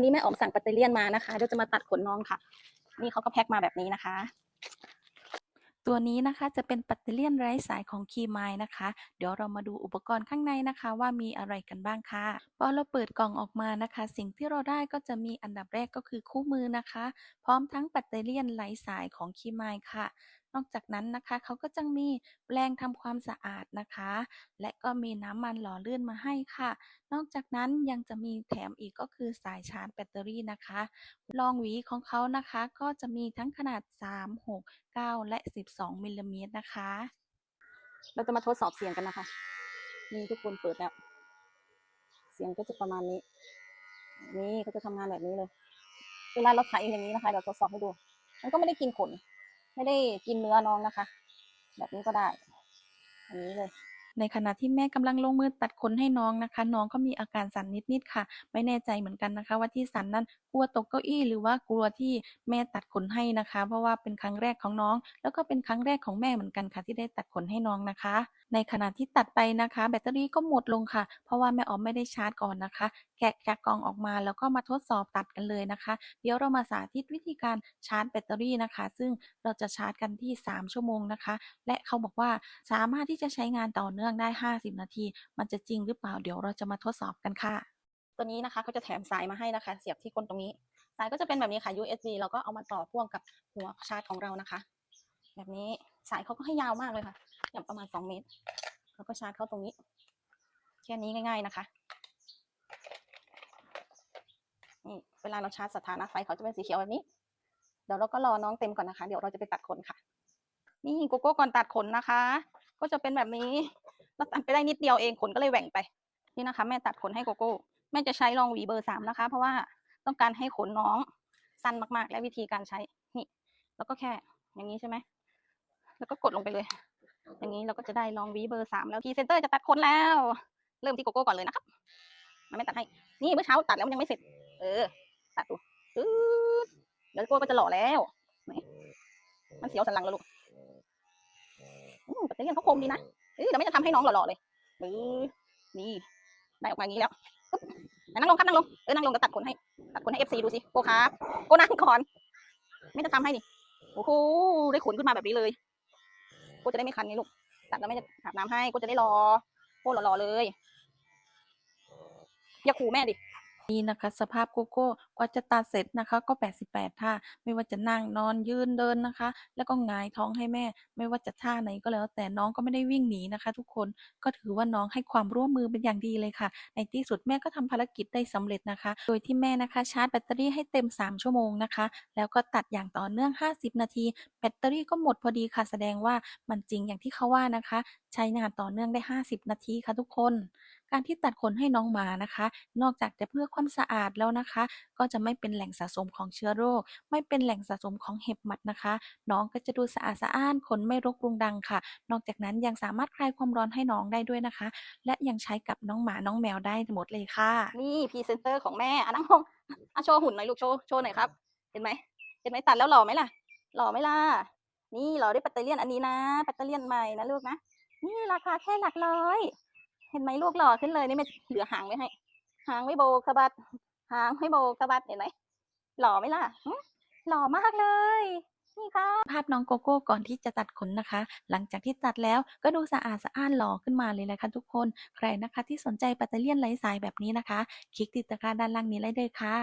วันนี้แม่ออมสั่งแบตเตอเลียนมานะคะเดี๋ยวจะมาตัดขนน้องค่ะ นี่เขาก็แพ็คมาแบบนี้นะคะ ตัวนี้นะคะจะเป็นปัตเตอร์เลียนไร้สายของคีมายนะคะ เดี๋ยวเรามาดูอุปกรณ์ข้างในนะคะ ว่ามีอะไรกันบ้างค่ะพอเราเปิดกล่องออกมานะคะ สิ่งที่เราได้ก็จะมีอันดับแรกก็คือคู่มือนะคะ พร้อมทั้งปัตเตอร์เลียนไร้สายของคีมายค่ะ นอกจากนั้นนะคะเขาก็จะมีแปรงทำความสะอาดนะคะ และก็มีน้ำมันหล่อลื่นมาให้ค่ะ นอกจากนั้นยังจะมีแถมอีกก็คือสายชาร์จแบตเตอรี่นะคะรองหวีของเขานะคะ ก็จะมีทั้งขนาด 3 6 9 และ 12มิลลิเมตรนะคะ เราจะมาทดสอบเสียงกันนะคะ นี่ทุกคนเปิดแล้วเสียงก็จะประมาณนี้ นี่ก็จะทำงานแบบนี้เลย เวลาเราไถอย่างนี้นะคะเดี๋ยวทดสอบให้ดู มันก็ไม่ได้กินขน ไม่ได้กินเนื้อน้องนะคะ แบบนี้ก็ได้อันนี้เลยในขณะที่แม่กำลังลงมือตัดขนให้น้องนะคะ น้องก็มีอาการสั่นนิดๆค่ะ ไม่แน่ใจเหมือนกันนะคะ ว่าที่สั่นนั้นกลัวตกเก้าอี้หรือว่ากลัวที่แม่ตัดขนให้นะคะ เพราะว่าเป็นครั้งแรกของน้อง แล้วก็เป็นครั้งแรกของแม่เหมือนกันค่ะ ที่ได้ตัดขนให้น้องนะคะ ในขณะที่ตัดไปนะคะ แบตเตอรี่ก็หมดลงค่ะ เพราะว่าแม่ออมไม่ได้ชาร์จก่อนนะคะ แกะจากกล่องออกมาแล้วก็มาทดสอบตัดกันเลยนะคะ เดี๋ยวเรามาสาธิตวิธีการชาร์จแบตเตอรี่นะคะ ซึ่งเราจะชาร์จกันที่ 3 ชั่วโมงนะคะ และเขาบอกว่าสามารถที่จะใช้งานต่อเนื่องได้ 50 นาที มันจะจริงหรือเปล่าเดี๋ยวเราจะมาทดสอบกันค่ะ ตัวนี้นะคะเขาจะแถมสายมาให้นะคะ เสียบที่ก้นตรงนี้สายก็จะเป็นแบบนี้ค่ะ USB เราก็เอามาต่อพ่วงกับหัวชาร์จของเรานะคะ แบบนี้สายเขาก็ให้ยาวมากเลยค่ะอย่างประมาณ 2 เมตรแล้วก็ชาร์จเข้าตรงนี้แค่นี้ง่าย ๆนะคะ นี่เวลาเราชาร์จสถานะไฟเขาจะเป็นสีเขียวแบบนี้ เดี๋ยวเราก็รอน้องเต็มก่อนนะคะ เดี๋ยวเราจะไปตัดขนค่ะ นี่โกโก้ก่อนตัดขนนะคะ ก็จะเป็นแบบนี้เราตัดไปได้นิดเดียวเองขนก็เลยแหว่งไป นี่นะคะ แม่ตัดขนให้โกโก้ แม่จะใช้รองหวีเบอร์สามนะคะ เพราะว่าต้องการให้ขนน้องสั้นมากๆ และวิธีการใช้ นี่ แล้วก็แค่อย่างนี้ใช่ไหม แล้วก็กดลงไปเลย อย่างนี้เราก็จะได้รองวีเบอร์สามแล้วพีเซนเตอร์จะตัดขนแล้ว เริ่มที่โกโก้ก่อนเลยนะครับ มันไม่ตัดให้ นี่เมื่อเช้าตัดแล้วมันยังไม่เสร็จ เออ ตัดดูตืดเดี๋ยวโก้ก็จะหล่อแล้วไหนมันเสียวสันหลังแล้วลูกอืมแบตเตอรี่เขาคมดีนะเออเดี๋ยวไม่จะทำให้น้องหล่อๆเลยเออนี่ได้ออกมาอย่างนี้แล้วนั่งลงครับนั่งลงเออนั่งลงก็ตัดขนให้ตัดขนให้เอฟซีดูสิโก้ครับโก้นั่งก่อน ไม่จะทำให้นี่โอ้โหได้ขนขึ้นมาแบบนี้เลยโก้จะได้ไม่คันนี่ลูกตัดแล้วไม่จะอาบน้ำให้โก้จะได้รอโก้หล่อๆเลยอย่าขู่แม่ดิ นี่นะคะ สภาพโกโก้กว่าจะตัดเสร็จนะคะ ก็ 88 ท่า ไม่ว่าจะนั่งนอนยืนเดินนะคะ แล้วก็งายท้องให้แม่ ไม่ว่าจะท่าไหนก็แล้ว แต่น้องก็ไม่ได้วิ่งหนีนะคะ ทุกคนก็ถือว่าน้องให้ความร่วมมือเป็นอย่างดีเลยค่ะ ในที่สุดแม่ก็ทำภารกิจได้สำเร็จนะคะ โดยที่แม่นะคะชาร์จแบตเตอรี่ให้เต็ม 3 ชั่วโมงนะคะ แล้วก็ตัดอย่างต่อเนื่อง 50 นาที แบตเตอรี่ก็หมดพอดีค่ะแสดงว่ามันจริงอย่างที่เขาว่านะคะใช้งานต่อเนื่องได้ 50 นาทีค่ะทุกคน การที่ตัดขนให้น้องหมานะคะ นอกจากจะเพื่อความสะอาดแล้วนะคะ ก็จะไม่เป็นแหล่งสะสมของเชื้อโรค ไม่เป็นแหล่งสะสมของเห็บหมัดนะคะ น้องก็จะดูสะอาดสะอ้านขนไม่รกรุงรังค่ะ นอกจากนั้นยังสามารถคลายความร้อนให้น้องได้ด้วยนะคะ และยังใช้กับน้องหมาน้องแมวได้หมดเลยค่ะ นี่พรีเซนเตอร์ของแม่อะนั่งลงอะโชว์หุ่นหน่อยลูกโชว์โชว์หน่อยครับ เห็นไหมเห็นไหมตัดแล้วหล่อไหมล่ะ หล่อไหมล่ะ นี่หล่อด้วยแบตเตอรี่ยนอันนี้นะแบตเตอรี่ยนใหม่นะลูกนะ นี่ราคาแค่หลักร้อย เห็นไหมลูกหล่อขึ้นเลยนี่ไม่เหลือหางไว้ให้ หางไม่โบกสะบัด หางไม่โบกสะบัดเห็นไหมหล่อไหมล่ะหล่อมากเลยนี่ค่ะภาพน้องโกโก้ก่อนที่จะตัดขนนะคะ หลังจากที่ตัดแล้วก็ดูสะอาดสะอ้านหล่อขึ้นมาเลยแหละค่ะทุกคน ใครนะคะที่สนใจแบตเตอรี่ยนไร้สายแบบนี้นะคะ คลิกติดตะกร้าด้านล่างนี้ได้เลยค่ะ